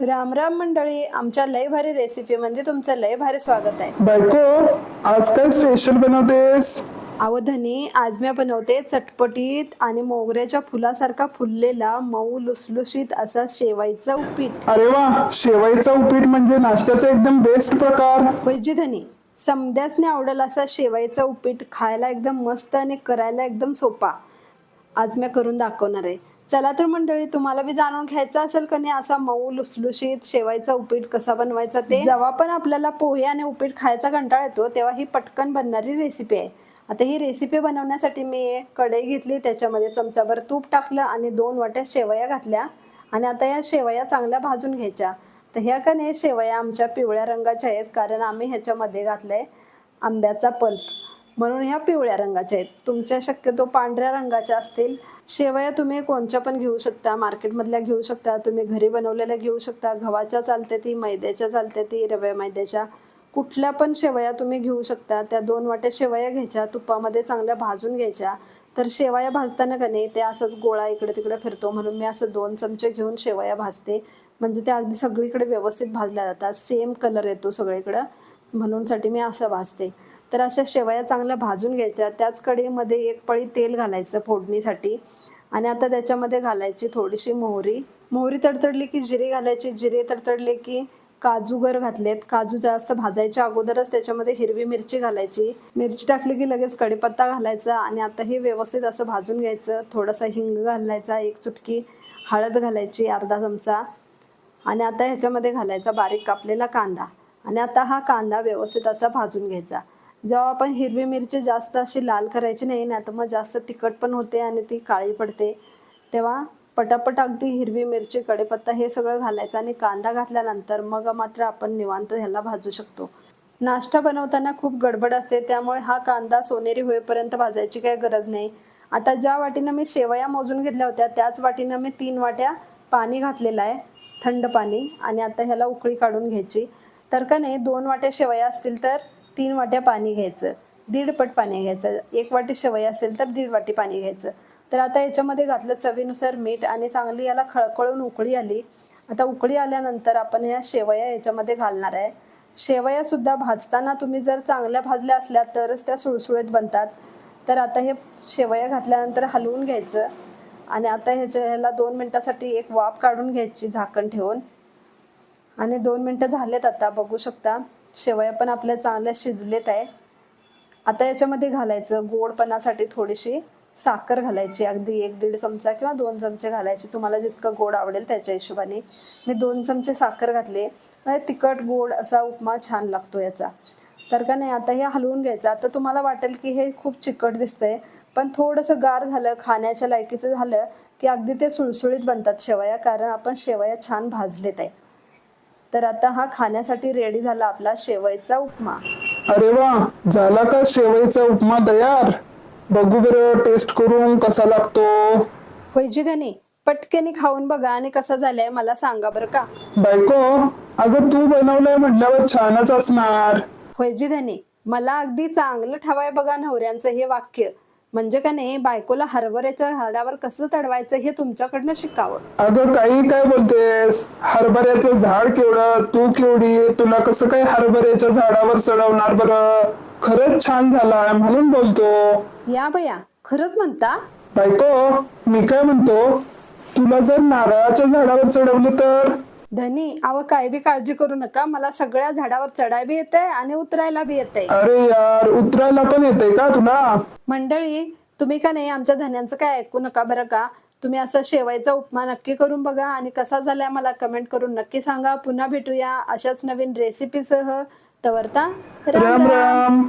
राम राम मंडळी आमच्या लय भारी रेसिपी मध्ये तुमचं लय भारी स्वागत आहे. बायको आज काय स्पेशल बनवतेस? अहो धनी आज मी बनवते चटपटीत आणि मोगऱ्याच्या फुलासारखा फुललेला मऊ लुसलुशीत असा शेवायचा उपीट. अरे वा शेवाईचा उपीट म्हणजे नाश्त्याचा एकदम बेस्ट प्रकार. वैजी धनी समद्यासने आवडेल असा शेवायचा उपीट खायला एकदम मस्त आणि करायला एकदम सोपा. आज मी करून दाखवणार आहे. चला तर मंडळी तुम्हाला बी जाणून घ्यायचं असेल का नाही असा मऊ लुसलुशीत शेवायचा उपीट कसा बनवायचा ते? जेव्हा पण आपल्याला पोहे आणि उपीट खायचा कंटाळा येतो तेव्हा ही पटकन बनणारी रेसिपी आहे. आता ही रेसिपी बनवण्यासाठी मी कढई घेतली त्याच्यामध्ये चमचाभर तूप टाकलं आणि दोन वाट्या शेवया घातल्या आणि आता या शेवया चांगल्या भाजून घ्यायच्या. तर ह्या का नाही शेवया आमच्या पिवळ्या रंगाच्या आहेत कारण आम्ही ह्याच्यामध्ये घातलं आहे आंब्याचा पल्प. म्हणून ह्या पिवळ्या रंगाच्या आहेत. तुमच्या शक्यतो पांढऱ्या रंगाच्या असतील. शेवया तुम्ही कोणच्या पण घेऊ शकता. मार्केटमधल्या घेऊ शकता. तुम्ही घरी बनवलेल्या घेऊ शकता. गव्हाच्या चालते ती मैद्याच्या चालते ती रव्या मैद्याच्या. कुठल्या पण शेवया तुम्ही घेऊ शकता. त्या दोन वाट्या शेवया घ्यायच्या. तुपामध्ये चांगल्या भाजून घ्यायच्या. तर शेवया भाजताना का नाही ते असंच गोळा इकडे तिकडे फिरतो. म्हणून मी असं दोन चमचे घेऊन शेवया भाजते. म्हणजे त्या अगदी सगळीकडे व्यवस्थित भाजल्या जातात. सेम कलर येतो सगळीकडं. म्हणूनसाठी मी असं भाजते. तर अशा शेवया चांगल्या भाजून घ्यायच्या. त्याच कढईमध्ये एक पळी तेल घालायचं फोडणीसाठी. आणि आता त्याच्यामध्ये घालायची थोडीशी मोहरी. मोहरी तडतडली की जिरे घालायची. जिरे तडतडले की काजू गर घातलेत. काजू जास्त भाजायच्या अगोदरच त्याच्यामध्ये हिरवी मिरची घालायची. मिरची टाकली की लगेच कढीपत्ता घालायचा आणि आता हे व्यवस्थित असं भाजून घ्यायचं. थोडासा हिंग घालायचा एक चुटकी हळद घालायची अर्धा चमचा. आणि आता ह्याच्यामध्ये घालायचा बारीक कापलेला कांदा. आणि आता हा कांदा व्यवस्थित असा भाजून घ्यायचा. जेव्हा आपण हिरवी मिरची जास्त अशी लाल करायची नाही ना तर मग जास्त तिखट पण होते आणि ती काळी पडते. तेव्हा पटापट अगदी हिरवी मिरची कडेपत्ता हे सगळं घालायचं आणि कांदा घातल्यानंतर मग मात्र आपण निवांत ह्याला भाजू शकतो. नाश्ता बनवताना खूप गडबड असते त्यामुळे हा कांदा सोनेरी होईपर्यंत भाजायची काही गरज नाही. आता ज्या वाटीनं मी शेवया मोजून घेतल्या होत्या त्याच वाटीनं मी तीन वाट्या पाणी घातलेलं आहे थंड पाणी. आणि आता ह्याला उकळी काढून घ्यायची. तर का नाही दोन वाट्या शेवया असतील तर तीन वाट्या पाणी घ्यायचं दीड पट पाणी घ्यायचं एक वाटी शेवई असेल तर दीड वाटी पाणी घ्यायचं. तर आता याच्यामध्ये घातलं चवीनुसार मीठ आणि चांगली याला खळखळून उकळी आली. आता उकळी आल्यानंतर आपण ह्या शेवया याच्यामध्ये घालणार आहे. शेवया सुद्धा भाजताना तुम्ही जर चांगल्या भाजल्या असल्या तरच त्या सुळसुळीत बनतात. तर आता हे शेवया घातल्यानंतर हलवून घ्यायचं आणि आता ह्याच्या ह्याला दोन मिनटासाठी एक वाफ काढून घ्यायची झाकण ठेवून. आणि दोन मिनटं झालेत आता बघू शकता. शेवया पण आपल्या चांगल्या शिजलेत आहे. आता याच्यामध्ये घालायचं गोडपणासाठी थोडीशी साखर घालायची अगदी एक दीड चमचा किंवा दोन चमचे घालायचे. तुम्हाला जितकं गोड आवडेल त्याच्या हिशोबाने. मी दोन चमचे साखर घातले. म्हणजे तिखट गोड असा उपमा छान लागतो याचा. तर का नाही आता हे हलवून घ्यायचं. आता तुम्हाला वाटेल की हे खूप चिकट दिसतंय. पण थोडंसं गार झालं खाण्याच्या लायकीचं झालं की अगदी ते सुळसुळीत बनतात शेवया. कारण आपण शेवया छान भाजलेत आहे. तर आता हा खाण्यासाठी रेडी झाला आपला शेवयाचा उपमा. अरे वा झाला का शेवाईचा उपमा तयार? बघू बरं टेस्ट करून कसा लागतो? होयजी धनी पटकनी खाऊन बघा आणि कसा झालाय मला सांगा बरं का. बायको अगं तू बनवलंय म्हटल्यावर छानच असणार. होयजी धनी मला अगदी चांगलं ठेवाय बघा नवऱ्यांचं हे वाक्य. म्हणजे का नाही बायकोला हरभऱ्याच्या झाडावर कसं चढवायचं हे तुमच्याकडनं शिकावं. अगं काही काय बोलतेस? हरभऱ्याचं झाड केवढं तू केवढी? तुला कसं काय हरभऱ्याच्या झाडावर चढवणार बरं? खरंच छान झालाय म्हणून बोलतो. या बया खरंच म्हणता? बायको मी काय म्हणतो? तुला जर नारळाच्या झाडावर चढवलं तर? धनी अव काय बी काळजी करू नका. मला सगळ्या झाडावर चढाय बी येते आणि उतरायला बी येते अरे यार उतरायला पण येते का तुला? मंडळी तुम्ही का नाही आमच्या धन्यांचं काय ऐकू नका बरं का? तुम्ही असं शेवायचा उपमा नक्की करून बघा आणि कसा झालाय मला कमेंट करून नक्की सांगा. पुन्हा भेटूया अशाच नवीन रेसिपीसह तवरता? राम राम.